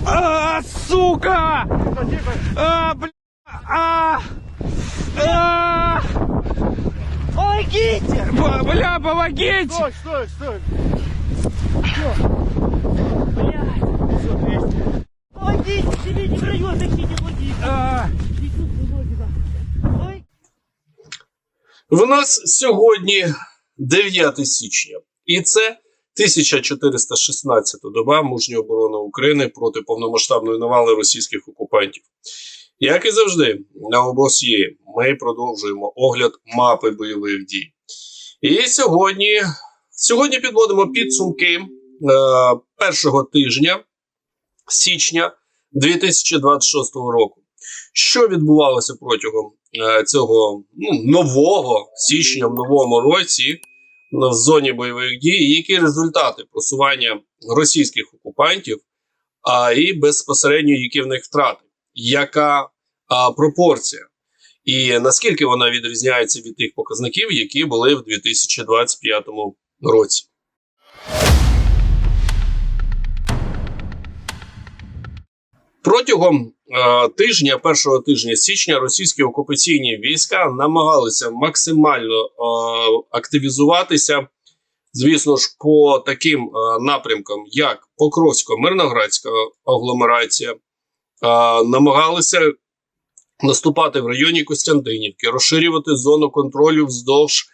Ноги. А, сука! А, бля! А! А! Помогите! Б- Бля, помогите! Стой, стой, стой. Блядь. Помогите, себе не Не чувствую ноги, В нас сьогодні 9 січня, і це 1416 доба мужньої оборони України проти повномасштабної навали російських окупантів. Як і завжди, на обосі ми продовжуємо огляд мапи бойових дій. І сьогодні, сьогодні підводимо підсумки е, першого тижня січня 2026 року. Що відбувалося протягом е, цього ну, нового січня в новому році в зоні бойових дій, які результати просування російських окупантів, а і безпосередньо які в них втрати, яка а, пропорція, і наскільки вона відрізняється від тих показників, які були в 2025 році. Протягом е, тижня, першого тижня січня, російські окупаційні війська намагалися максимально е, активізуватися, звісно ж, по таким е, напрямкам, як Покровсько-Мирноградська агломерація, е, намагалися наступати в районі Костянтинівки, розширювати зону контролю вздовж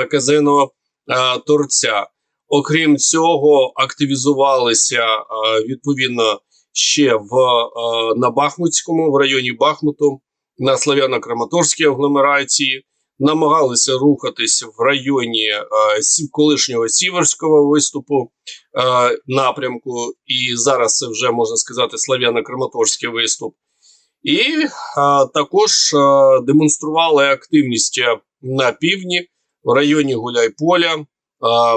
е, казиного е, торця. Окрім цього, активізувалися е, відповідно ще в е, на Бахмутському, в районі Бахмуту, на Славяно-Краматорській агломерації, намагалися рухатись в районі е, колишнього сіверського виступу е, напрямку, і зараз це вже можна сказати Славяно-Краматорський виступ. І е, також е, демонстрували активність на півдні в районі Гуляйполя, а,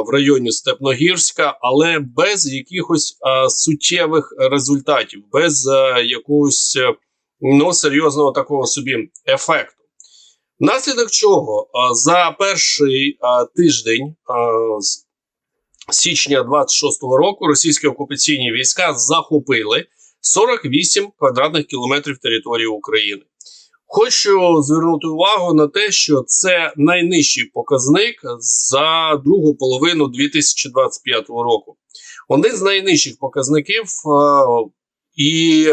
в районі Степногірська, але без якихось суттєвих результатів, без якогось е, ну, серйозного такого собі ефекту. Внаслідок чого за перший тиждень з січня 26-го року російські окупаційні війська захопили 48 квадратних кілометрів території України. Хочу звернути увагу на те, що це найнижчий показник за другу половину 2025 року. Один з найнижчих показників, е, і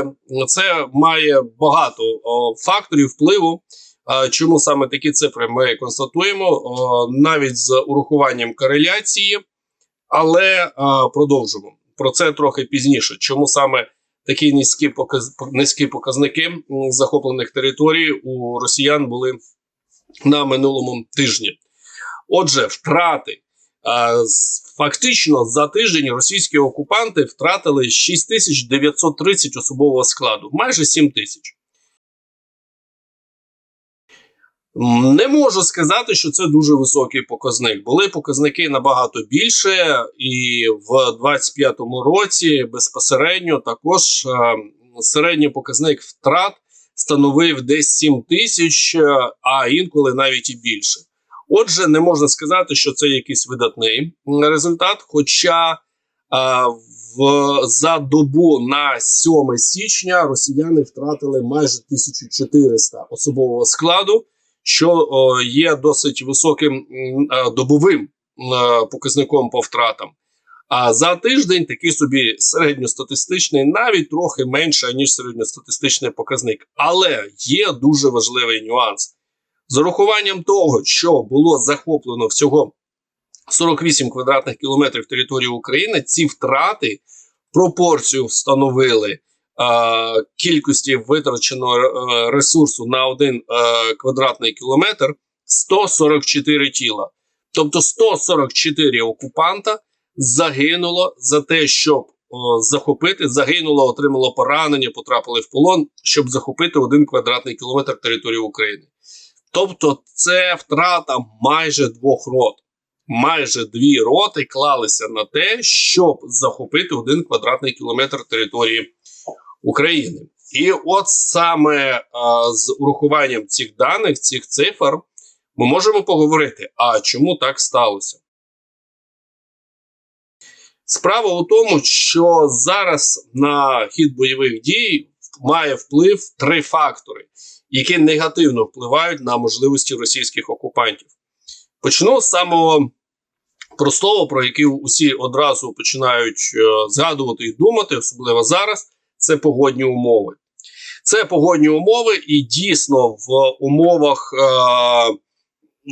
це має багато е, факторів впливу. Е, Чому саме такі цифри ми констатуємо навіть з урахуванням кореляції, але продовжимо про це трохи пізніше. Чому саме такі низькі показ... низькі показники захоплених територій у росіян були на минулому тижні. Отже, втрати фактично за тиждень російські окупанти втратили 6930 особового складу, майже 7 тисяч. Не можу сказати, що це дуже високий показник. Були показники набагато більше, і в 25-му році безпосередньо також е, середній показник втрат становив десь 7 тисяч, е, а інколи навіть і більше. Отже, не можна сказати, що це якийсь видатний результат. Хоча е, в за добу на 7 січня росіяни втратили майже 1400 особового складу що є досить високим е, добовим е, показником по втратам. А за тиждень такий собі середньостатистичний, навіть трохи менше, ніж середньостатистичний показник. Але є дуже важливий нюанс. З урахуванням того, що було захоплено всього 48 квадратних кілометрів території України, ці втрати пропорцію встановили кількості витраченого е, ресурсу на один е, квадратний кілометр 144 тіла. Тобто 144 окупанта загинуло за те, щоб захопити, загинуло, отримало поранення, потрапили в полон, щоб захопити один квадратний кілометр території України. Тобто, це втрата майже двох рот. Майже дві роти клалися на те, щоб захопити один квадратний кілометр території України. І от саме а, з урахуванням цих даних, цих цифр, ми можемо поговорити, а чому так сталося? Справа у тому, що зараз на хід бойових дій має вплив три фактори, які негативно впливають на можливості російських окупантів. Почну з самого простого, про який усі одразу починають е, згадувати і думати, особливо зараз, це погодні умови. Це погодні умови, і дійсно в умовах е,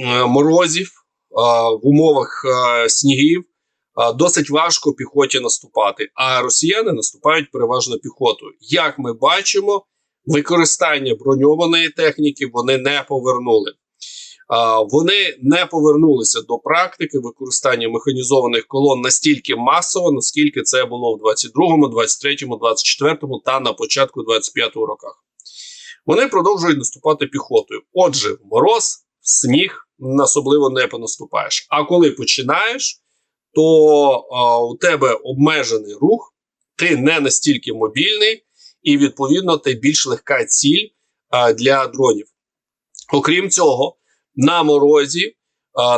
е, морозів, е, в умовах е, снігів е, досить важко піхоті наступати. А росіяни наступають переважно піхотою. Як ми бачимо, використання броньованої техніки вони не повернули. Вони не повернулися до практики використання механізованих колон настільки масово, наскільки це було в 22-му, 23-му, 24-му та на початку 25-го роках. Вони продовжують наступати піхотою. Отже, мороз, сніг особливо не понаступаєш. А коли починаєш, то а, у тебе обмежений рух, ти не настільки мобільний, і відповідно ти більш легка ціль а, для дронів. Окрім цього, на морозі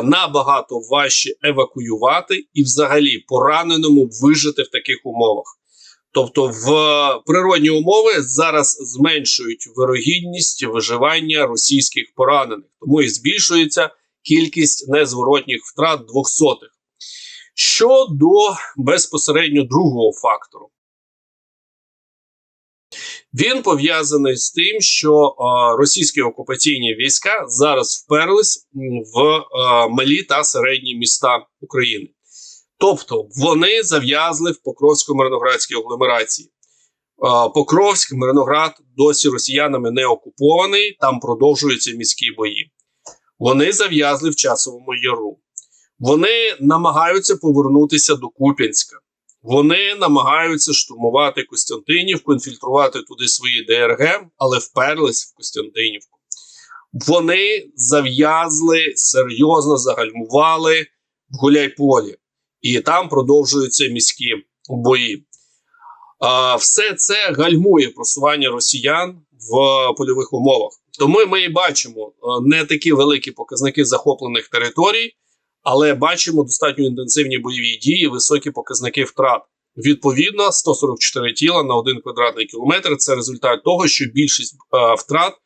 набагато важче евакуювати і, взагалі, пораненому вижити в таких умовах. Тобто, в природні умови зараз зменшують вирогідність виживання російських поранених, тому і збільшується кількість незворотніх втрат двохсотих. Щодо безпосередньо другого фактору, він пов'язаний з тим, що російські окупаційні війська зараз вперлись в малі та середні міста України. Тобто вони зав'язли в Покровсько-Мирноградській агломерації. Покровськ, Мирноград досі росіянами не окупований, там продовжуються міські бої. Вони зав'язли в часовому яру. Вони намагаються повернутися до Куп'янська. Вони намагаються штурмувати Костянтинівку, інфільтрувати туди свої ДРГ, але вперлись в Костянтинівку. Вони зав'язли, серйозно загальмували в Гуляйполі, і там продовжуються міські бої. Все це гальмує просування росіян в польових умовах. Тому ми і бачимо е, не такі великі показники захоплених територій, але бачимо достатньо інтенсивні бойові дії, високі показники втрат. Відповідно, 144 тіла на один квадратний кілометр. Це результат того, що більшість е, втрат е,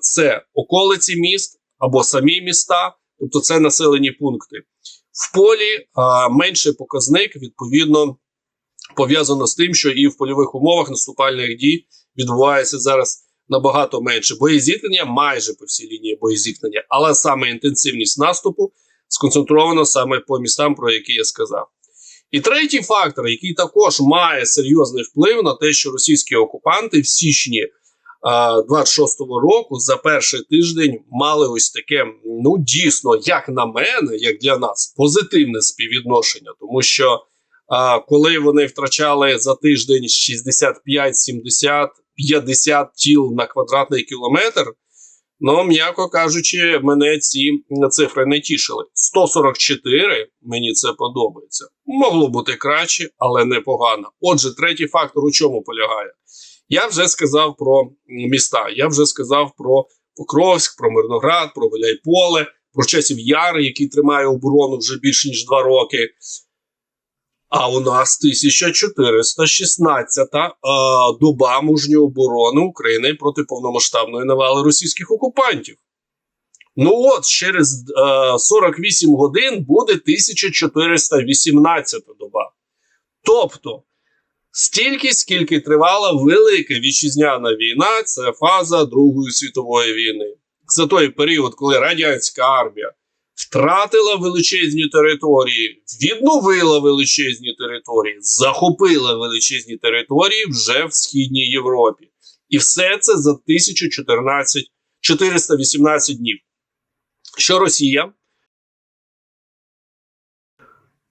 це околиці міст або самі міста, тобто це населені пункти. В полі е, менший показник відповідно пов'язано з тим, що і в польових умовах наступальних дій відбувається зараз набагато менше. Боєзіткнення майже по всій лінії боєзіткнення, але саме інтенсивність наступу сконцентровано саме по містам, про які я сказав. І третій фактор, який також має серйозний вплив на те, що російські окупанти в січні 26-го року за перший тиждень мали ось таке, ну дійсно, як на мене, як для нас, позитивне співвідношення, тому що а, коли вони втрачали за тиждень 65, 70, 50 тіл на квадратний кілометр. Ну, м'яко кажучи, мене ці цифри не тішили. 144, мені це подобається. Могло бути краще, але непогано. Отже, третій фактор у чому полягає? Я вже сказав про міста, я вже сказав про Покровськ, про Мирноград, про Виляйполе, про часів Яр, який тримає оборону вже більше ніж два роки. А у нас 1416 та доба мужньої оборони України проти повномасштабної навали російських окупантів. Ну от, через е, 48 годин буде 1418 доба. Тобто, стільки, скільки тривала Велика Вітчизняна війна, це фаза Другої світової війни. За той період, коли радянська армія втратила величезні території, відновила величезні території, захопила величезні території вже в Східній Європі. І все це за 1014 418 днів. Що Росія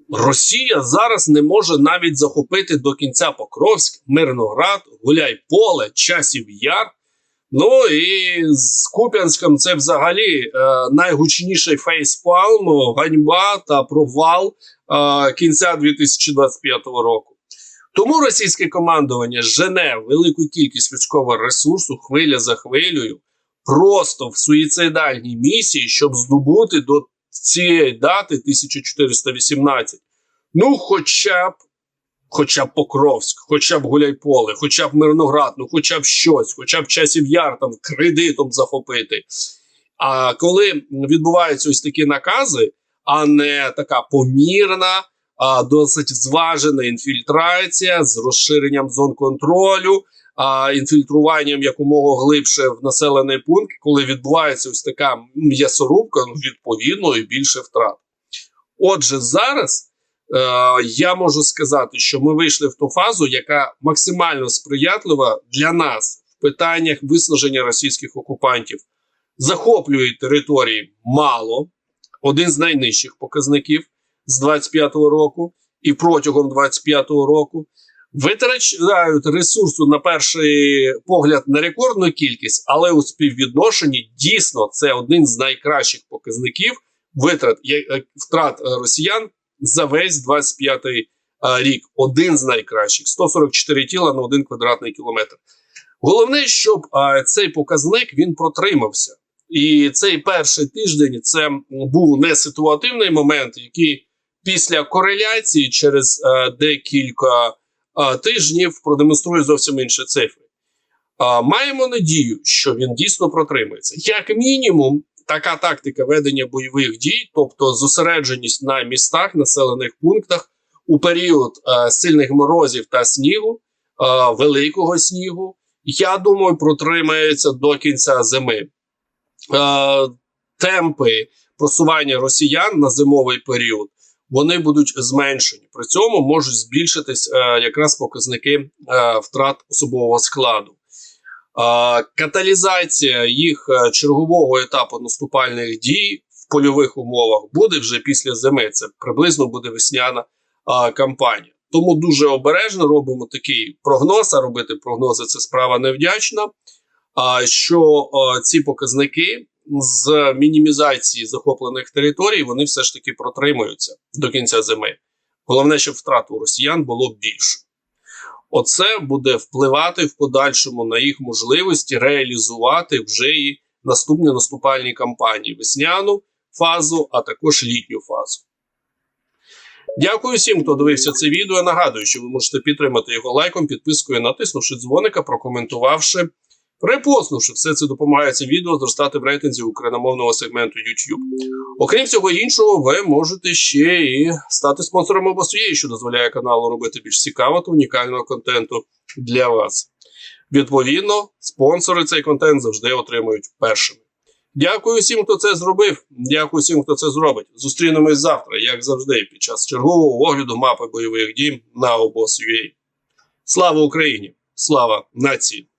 Росія зараз не може навіть захопити до кінця Покровськ, Мирноград, Гуляйполе, Часів Яр. Ну і з Куп'янськом це взагалі е, найгучніший фейспалм, ганьба та провал е, кінця 2025 року. Тому російське командування жене велику кількість людського ресурсу хвиля за хвилею, просто в суїцидальній місії, щоб здобути до цієї дати 1418. Ну, хоча б, хоча б Покровськ, хоча б Гуляйполе, хоча б Мирноград, ну хоча б щось, хоча б часів яр там кредитом захопити. А коли відбуваються ось такі накази, а не така помірна, а досить зважена інфільтрація з розширенням зон контролю, а інфільтруванням якомога глибше в населений пункт, коли відбувається ось така м'ясорубка, ну відповідно і більше втрат. Отже, зараз я можу сказати, що ми вийшли в ту фазу, яка максимально сприятлива для нас в питаннях виснаження російських окупантів. Захоплюють території мало, один з найнижчих показників з 25-го року і протягом 25-го року. Витрачають ресурсу на перший погляд на рекордну кількість, але у співвідношенні дійсно це один з найкращих показників витрат е, втрат е, росіян за весь 25-й е, рік. Один з найкращих 144 тіла на один квадратний кілометр. Головне, щоб е, цей показник він протримався. І цей перший тиждень це був не ситуативний момент, який після кореляції через е, декілька тижнів продемонструє зовсім інші цифри. Маємо надію, що він дійсно протримається. Як мінімум, така тактика ведення бойових дій, тобто зосередженість на містах, населених пунктах у період е, сильних морозів та снігу, е, великого снігу, я думаю, протримається до кінця зими. Е, темпи просування росіян на зимовий період вони будуть зменшені. При цьому можуть збільшитись е, якраз показники е, втрат особового складу. Каталізація їх е, чергового етапу наступальних дій в польових умовах буде вже після зими. Це приблизно буде весняна кампанія. Тому дуже обережно робимо такий прогноз. А робити прогнози це справа невдячна. А що ці показники з мінімізації захоплених територій вони все ж таки протримуються до кінця зими. Головне, щоб втрат у росіян було більше. Оце буде впливати в подальшому на їх можливості реалізувати вже і наступні наступальні кампанії: весняну фазу, а також літню фазу. Дякую всім, хто дивився це відео. Нагадую, що ви можете підтримати його лайком, підпискою, натиснувши дзвоника, прокоментувавши, репостнувши. Все це допомагає це відео зростати в рейтинзі україномовного сегменту YouTube. Окрім всього іншого, ви можете ще і стати спонсором обосуєї, що дозволяє каналу робити більш цікавого та унікального контенту для вас. Відповідно, спонсори цей контент завжди отримують першими. Дякую всім, хто це зробив. Дякую всім, хто це зробить. Зустрінемось завтра, як завжди, під час чергового огляду мапи бойових дій на обос.ua. Слава Україні! Слава нації!